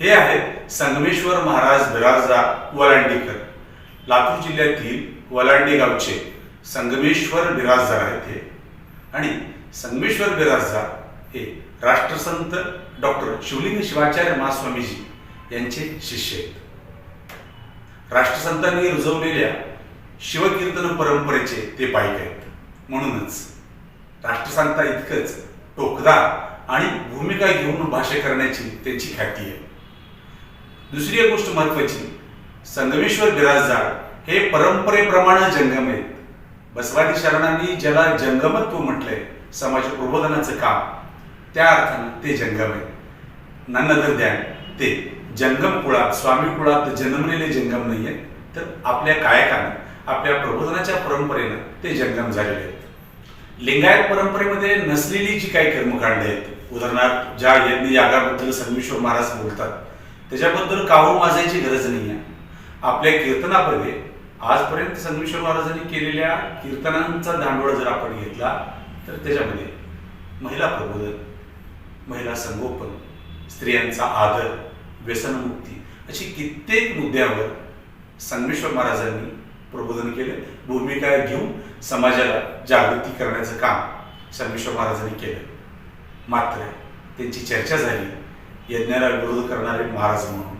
हे आहेत संगमेश्वर महाराज बिराजदार वलांडीकर. लातूर जिल्ह्यातील वलांडी गावचे संगमेश्वर बिराजदार आहेत हे. आणि संगमेश्वर बिराजदार हे राष्ट्रसंत डॉक्टर शिवलिंग शिवाचार्य महास्वामीजी यांचे शिष्य आहेत. राष्ट्रसंतांनी रुजवलेल्या शिवकीर्तन परंपरेचे ते पायक आहेत. म्हणूनच राष्ट्रसंता इतकंच टोकदार आणि भूमिका घेऊन भाष्य करण्याची त्यांची ख्याती आहे. दुसरी एक गोष्ट महत्वाची. संगमेश्वर बिराजदार हे परंपरेप्रमाणे जंगम आहेत. बसवादी शरणांनी ज्याला जंगमत्व म्हटलंय समाज प्रबोधनाचं काम त्या अर्थानं ते जंगम आहे. नन्नदर ध्यान ते जंगम कुळात स्वामी कुळात जन्मलेले जंगम नाही आहेत तर आपल्या गायकानं आपल्या प्रबोधनाच्या परंपरेनं ते जंगम झालेले आहेत. लिंगायत परंपरेमध्ये नसलेली जी काही कर्मकांड आहेत उदाहरणार्थ ज्या यज्ञ यागाबद्दल संगमेश्वर महाराज बोलतात त्याच्याबद्दल काहून वाजायची गरज नाही आहे आपल्या कीर्तनामध्ये आजपर्यंत संगमेश्वर महाराजांनी केलेल्या कीर्तनांचा दांडवळ जर आपण घेतला तर त्याच्यामध्ये महिला प्रबोधन महिला संगोपन स्त्रियांचा आदर व्यसनमुक्ती अशी कित्येक मुद्द्यावर संगमेश्वर महाराजांनी प्रबोधन केलं. भूमिका घेऊन समाजाला जागृती करण्याचं काम संगमेश्वर महाराजांनी केलं. मात्र त्यांची चर्चा झाली. यज्ञाला विरोध करणारे महाराज म्हणून.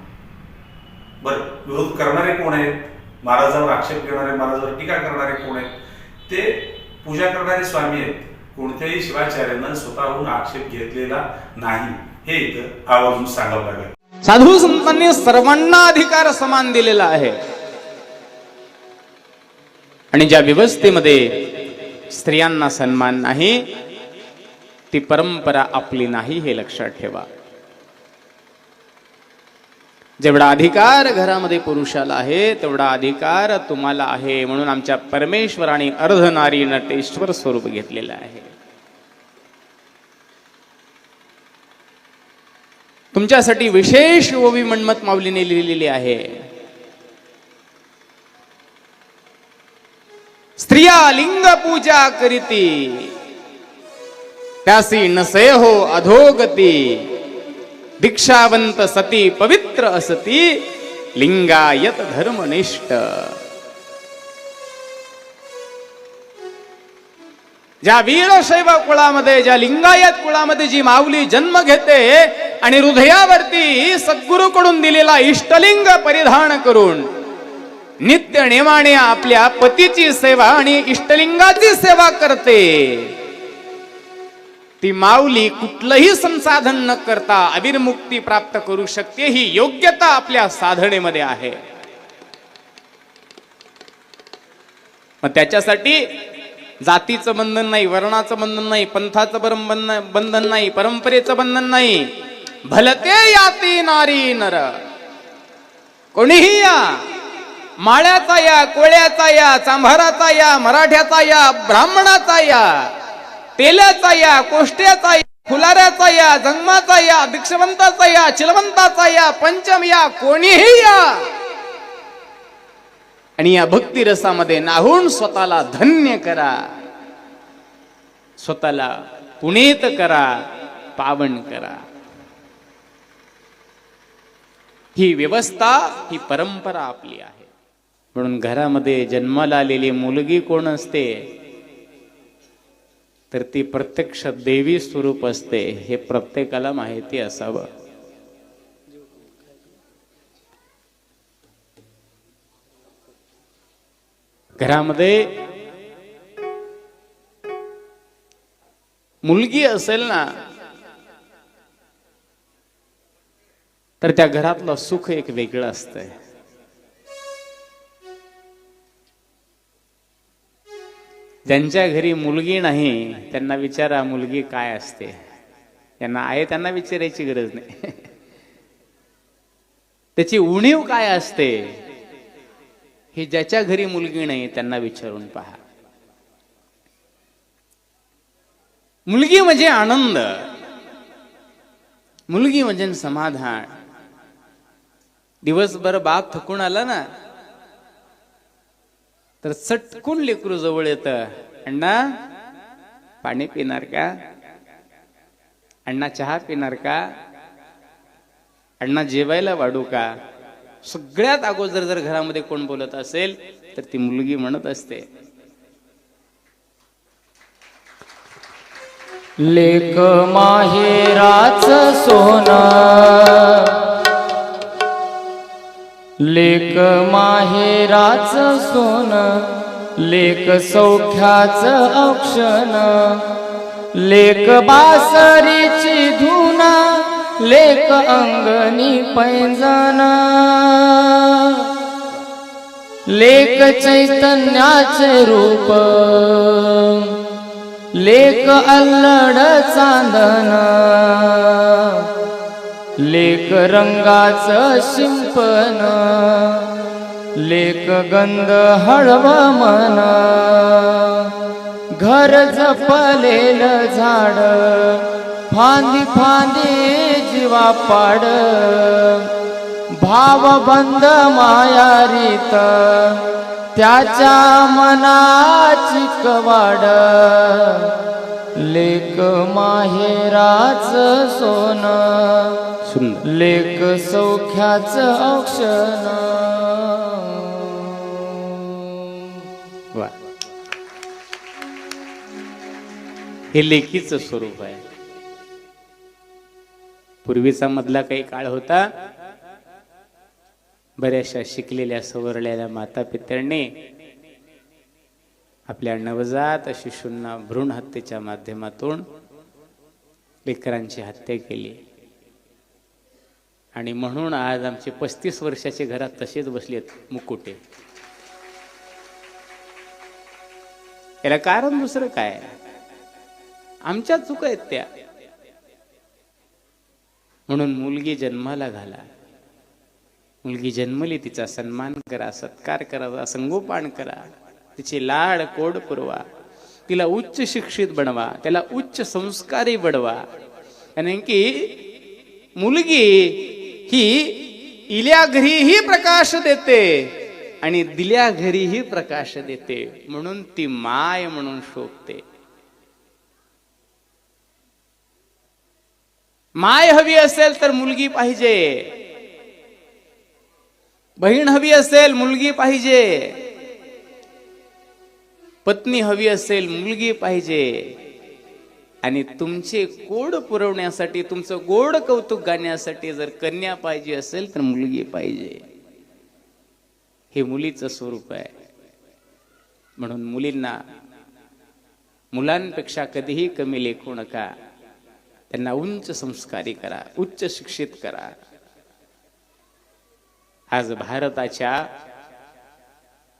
बर विरोध करणारे कोण आहेत? महाराजावर आक्षेप घेणारे महाराजावर टीका करणारे कोण आहेत? ते पूजा करणारे स्वामी आहेत. कोणत्याही शिवाचार्यानं स्वतःहून आक्षेप घेतलेला नाही. हे इथं आवर्जून सांगावं लागेल. साधू संतांनी सर्वांना अधिकार समान दिलेला आहे. आणि ज्या व्यवस्थेमध्ये स्त्रियांना सन्मान नाही ती परंपरा आपली नाही हे लक्षात ठेवा. जेवढा अधिकार घरामध्ये पुरुषाला आहे तेवढा अधिकार तुम्हाला आहे म्हणून आमच्या परमेश्वराने अर्धनारी नटेश्वर स्वरूप घेतलेलं आहे. तुमच्यासाठी विशेष ओवी मन्मत माऊलीने लिहिलेली आहे. स्त्रिया लिंग पूजा करीती त्यासी नसे हो अधोगती. दीक्षावंत सती पवित्र असती लिंगायत धर्मनिष्ठ. ज्या वीरशैव कुळामध्ये ज्या लिंगायत कुळामध्ये जी माऊली जन्म घेते आणि हृदयावरती सद्गुरूकडून दिलेला इष्टलिंग परिधान करून नित्य नेमाने आपल्या पतीची सेवा आणि इष्टलिंगाची सेवा करते. ती माऊली कुठलंही संसाधन न करता अविर्मुक्ती प्राप्त करू शकते ही योग्यता आपल्या साधनेमध्ये आहे. मग त्याच्यासाठी जातीचं बंधन नाही वर्णाचं बंधन नाही पंथाचं बंधन बंधन नाही परंपरेचं बंधन नाही. भलते याती नारी नर. कोणीही या माळ्याचा या कोळ्याचा या चांभाराचा या मराठ्याचा या ब्राह्मणाचा या तेल्याचा या कोष्ट्याचा या फुलाऱ्याचा या जन्माचा या भिक्षवंताचा या चिलवंताचा या पंचम या कोणीही या. आणि या भक्तिरसामध्ये नाहून स्वतःला धन्य करा. स्वतःला पुणेत करा पावन करा. ही व्यवस्था ही परंपरा आपली आहे. म्हणून घरामध्ये जन्माला आलेली मुलगी कोण असते? तर ती प्रत्यक्ष देवी स्वरूप असते हे प्रत्येकाला माहिती असावं. घरामध्ये मुलगी असेल ना तर त्या घरातलं सुख एक वेगळं असतंय. ज्यांच्या घरी मुलगी नाही त्यांना विचारा मुलगी काय असते. त्यांना आहे त्यांना विचारायची गरज नाही. त्याची उणीव काय असते हे ज्याच्या घरी मुलगी नाही त्यांना विचारून पहा. मुलगी म्हणजे आनंद. मुलगी म्हणजे समाधान. दिवसभर बाप थकून आला ना तर चटकून लेकरू जवळ येत. अण्णा पाणी पिणार का? अण्णा चहा पिणार का? अण्णा जेवायला वाढू का? सगळ्यात अगोदर जर घरामध्ये कोण बोलत असेल तर ती मुलगी म्हणत असते. लेक माहेराच सोना. लेक माहेराच सोन लेक सौख्याच औक्षण लेक बासरीची धुना लेक अंगणी पैंजण. लेक चैतन्याचे रूप लेक अल्लड चांदना. लेख रंगाच शिंपन लेक गंध हळव मन घर जपलेल झाड फांदी फांदी जीवा पाड भावबंद मायारीत त्याच्या मनाची कवाड. लेक माहेराच सोन. लेक सौख्याच औक्षण. हे लेखीचं स्वरूप आहे. पूर्वीचा मधला काही काळ होता. बऱ्याचशा शिकलेल्या सवरलेल्या माता पित्यांनी आपल्या नवजात शिशूंना भ्रूण हत्येच्या माध्यमातून लेकरांची हत्या केली. आणि म्हणून आज आमचे पस्तीस वर्षाचे घरात तसेच बसलेत मुकुटे. याला कारण दुसरं काय? आमच्या चुका आहेत त्या. म्हणून मुलगी जन्माला घाला. मुलगी जन्मली तिचा सन्मान करा सत्कार करा संगोपान करा. तिचे लाड कोड पुरवा. तिला उच्च शिक्षित बनवा त्याला उच्च संस्कारी बनवा. कारण की मुलगी ही इल्या घरीही प्रकाश देते आणि दिल्या घरीही प्रकाश देते. म्हणून ती माय म्हणून शोभते. माय हवी असेल तर मुलगी पाहिजे. बहीण हवी असेल मुलगी पाहिजे. पत्नी हवी असेल मुलगी पाहिजे. आणि तुमचे गोड पुरवण्यासाठी तुमचं गोड कौतुक गाण्यासाठी जर कन्या पाहिजे असेल तर मुलगी पाहिजे. हे मुलीचं स्वरूप आहे. म्हणून मुलींना मुलांपेक्षा कधीही कमी लेखू नका. त्यांना उंच संस्कारी करा उच्च शिक्षित करा. आज भारताच्या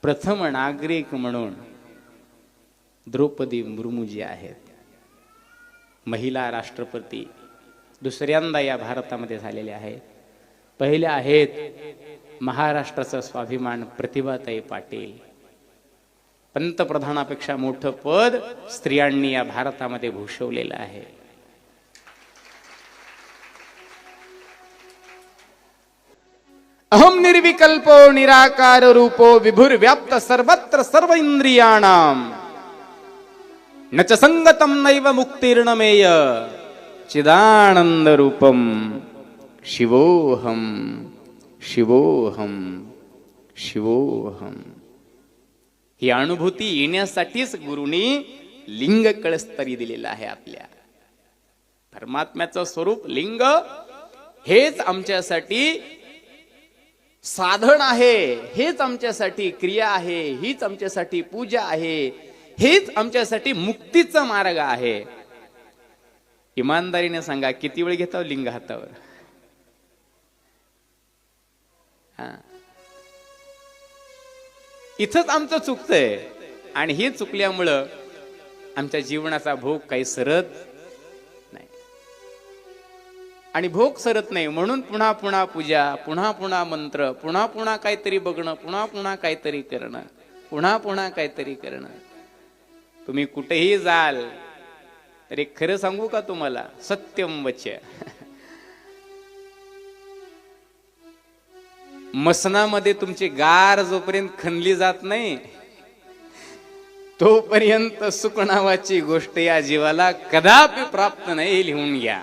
प्रथम नागरिक म्हणून द्रौपदी मुर्मू जी आहेत. महिला राष्ट्रपती दुसऱ्यांदा या भारतामध्ये झालेल्या आहेत. पहिल्या आहेत महाराष्ट्राचा स्वाभिमान प्रतिभाताई पाटील. पंतप्रधानापेक्षा मोठं पद स्त्रियांनी या भारतामध्ये भूषवलेलं आहे. अहम निर्विकल्पो निराकार रूपो विभुर व्याप्त सर्वत्र सर्व इंद्रियाणाम न च संगतम नैव मुक्तीर्णमेय चिदानंद रूपम शिवोहम शिवोहम शिवोहम ही अनुभूती येण्यासाठीच गुरुनी लिंग कळस्तरी दिलेला आहे आपल्या परमात्म्याचं स्वरूप लिंग हेच आमच्यासाठी साधन आहे हेच आमच्यासाठी क्रिया आहे हीच आमच्यासाठी पूजा आहे हेच आमच्यासाठी मुक्तीचा मार्ग आहे. इमानदारीने सांगा किती वेळ घेता लिंग हातावर? हा. इथंच आमचं चुकतंय. आणि हे चुकल्यामुळं आमच्या जीवनाचा भोग काही सरत नाही. आणि भोग सरत नाही म्हणून पुन्हा पुन्हा पूजा पुन्हा पुन्हा मंत्र पुन्हा पुन्हा काहीतरी बघणं पुन्हा पुन्हा काहीतरी करणं पुन्हा पुन्हा काहीतरी करणं. तुम्ही कुठेही जाल तरी खरं सांगू का तुम्हाला? सत्यम वच. मसनामध्ये तुमची गार जोपर्यंत खणली जात नाही तोपर्यंत सुख नावाची गोष्ट या जीवाला कदापि प्राप्त नाही लिहून घ्या.